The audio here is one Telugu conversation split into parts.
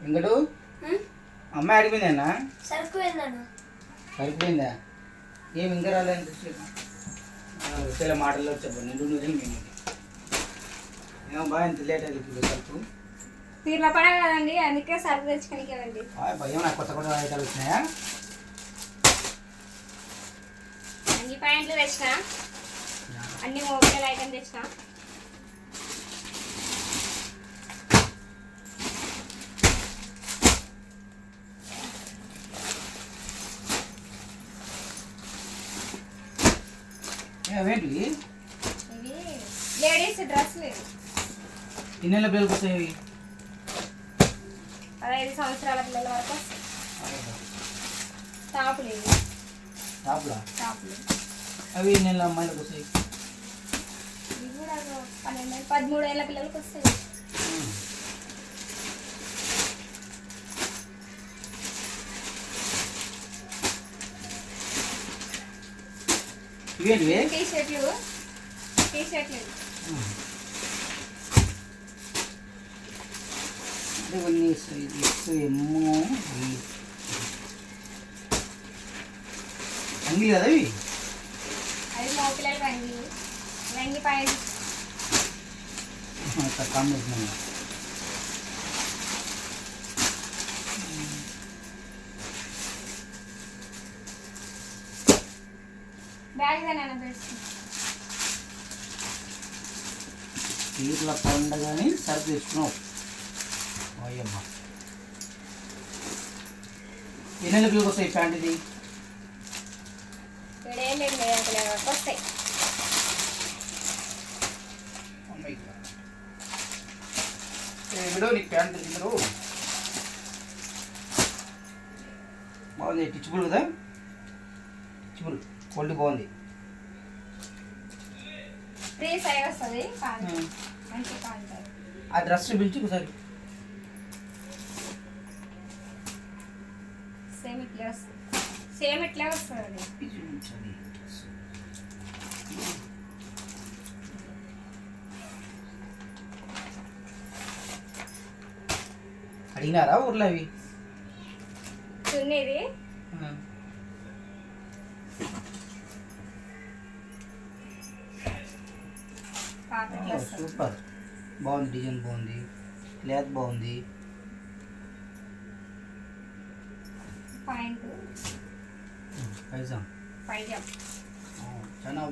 ఇంకడు సరుకు వెళ్ళాను సరిపోయిందా? ఏం ఇంకా రాలేదు వచ్చే మాటల్లో చెప్పండి నిండు నువ్వు మేము ఏమో బాగా ఇంత లేట్ అయింది సరుకు పీర్ల పండగ కదండి అందుకే సరుకు ఆ, భయం నాకు కొత్త కొత్త ఐటాలు వచ్చినాయా? అన్ని పాయింట్లు తెచ్చిన? అన్ని మోబైల్ ఐటమ్ తెచ్చిన? అవేంటి? ఇవి లేడీస్ డ్రెస్సులు ఇవి. ఈ నెల బిల్లుకి వస్తాయి పదహైదు సంవత్సరాల పిల్లల వరకు టాపులు ఇవి. షాపులా టాపులు. అవి ఈ నెల అమ్మాయిలకు వస్తాయి? ఇవి కూడా పన్నెండు పదమూడు ఏళ్ళ పిల్లలకి వస్తాయి. ఇవేంటివి టీ షర్ట్లు టీ షర్ట్లు ఇవి. అంటే కొన్ని ఎక్స్ ఎమ్ము అంగిలి కదా ఇవి? అవి మో పిల్లల రంగి. రంగి పాయింట్. కాంబినేషన్ పీర్ల పండగని సరుకు తెచ్చుకున్నావు అయ్యమ్మ. ఎన్ని నెలల పిల్లలకు వస్తాయి ప్యాంట్ ఇది? వస్తాయి. నీకు ప్యాంట్ తెచ్చారు బాగుంది టిచ్చుబుల్ కదా? టిచ్చుబుల్ క్వాలిటీ బాగుంది. ఫ్రీ సైజ్ వస్తుంది మంచి పాలు ఆ డ్రెస్ పిలిచి ఒకసారి సేమ్ ఇట్లే వస్తుంది సేమ్ ఇట్లే వస్తుంది అడిగినారా ఊర్లో అవి? చున్నీది పాప ఇట్లా వస్తుంది సూపర్. బాగుంది డిజైన్ బాగుంది క్లాత్ బాగుంది. పైజామ్. చాలా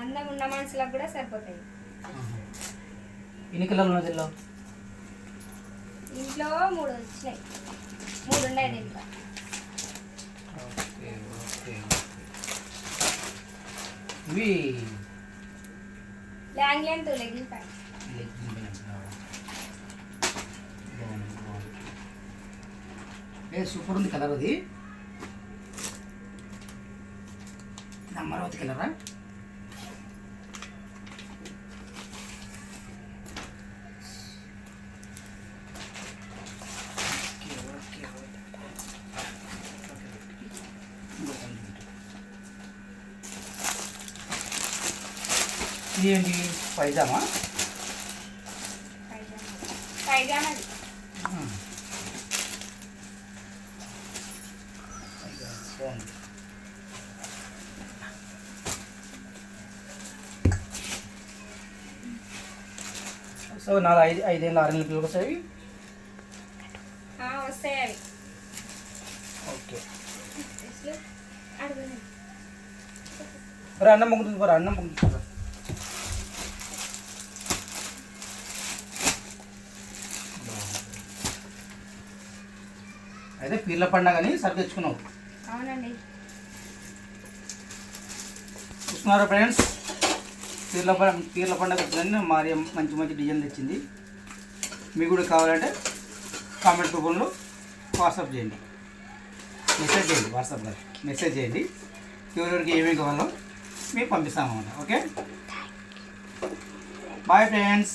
అందం ఉన్న మనుషులకు కూడా సరిపోతాయి. ఎన్ని కలర్లు ఉన్నది దీనిలో? ఇంట్లో మూడు వచ్చినాయి. మూడు ఉన్నాయి దీంట్లో ఓకే ఓకే. ఇవి long length legging pant legging pant బాగుంది బాగుంది. ఏ సూపర్ ఉంది కలర్ అది. అమరావతి కలరా? ఇదేంటి పైజామా పైజామా పైజామా అది బాగుంది సో నాలుగు ఐదు ఐదేళ్ళు ఆరు నెలల పిల్లలకు వస్తాయి ఆ, వస్తాయి అవి ఓకే ఇట్లు అడుగునే మరి అన్నం పొంగుతుంది మరి అన్నం పొంగుతుంది అయితే పీర్ల పండగని సరి తెచ్చుకున్నావు అవునండి. చూస్తున్నారా ఫ్రెండ్స్? పీర్ల పీర్ల పండగ వచ్చిందని మరి మంచి మంచి డిజైన్ తెచ్చింది. మీకు కూడా కావాలంటే కామెంట్ రూపంలో వాట్సాప్ చేయండి. మెసేజ్ చేయండి వాట్సాప్లో మెసేజ్ చేయండి. ఎవరెవరికి ఏమేమి కావాలో మీకు పంపిస్తామన్నమాట ఓకే? Bye friends.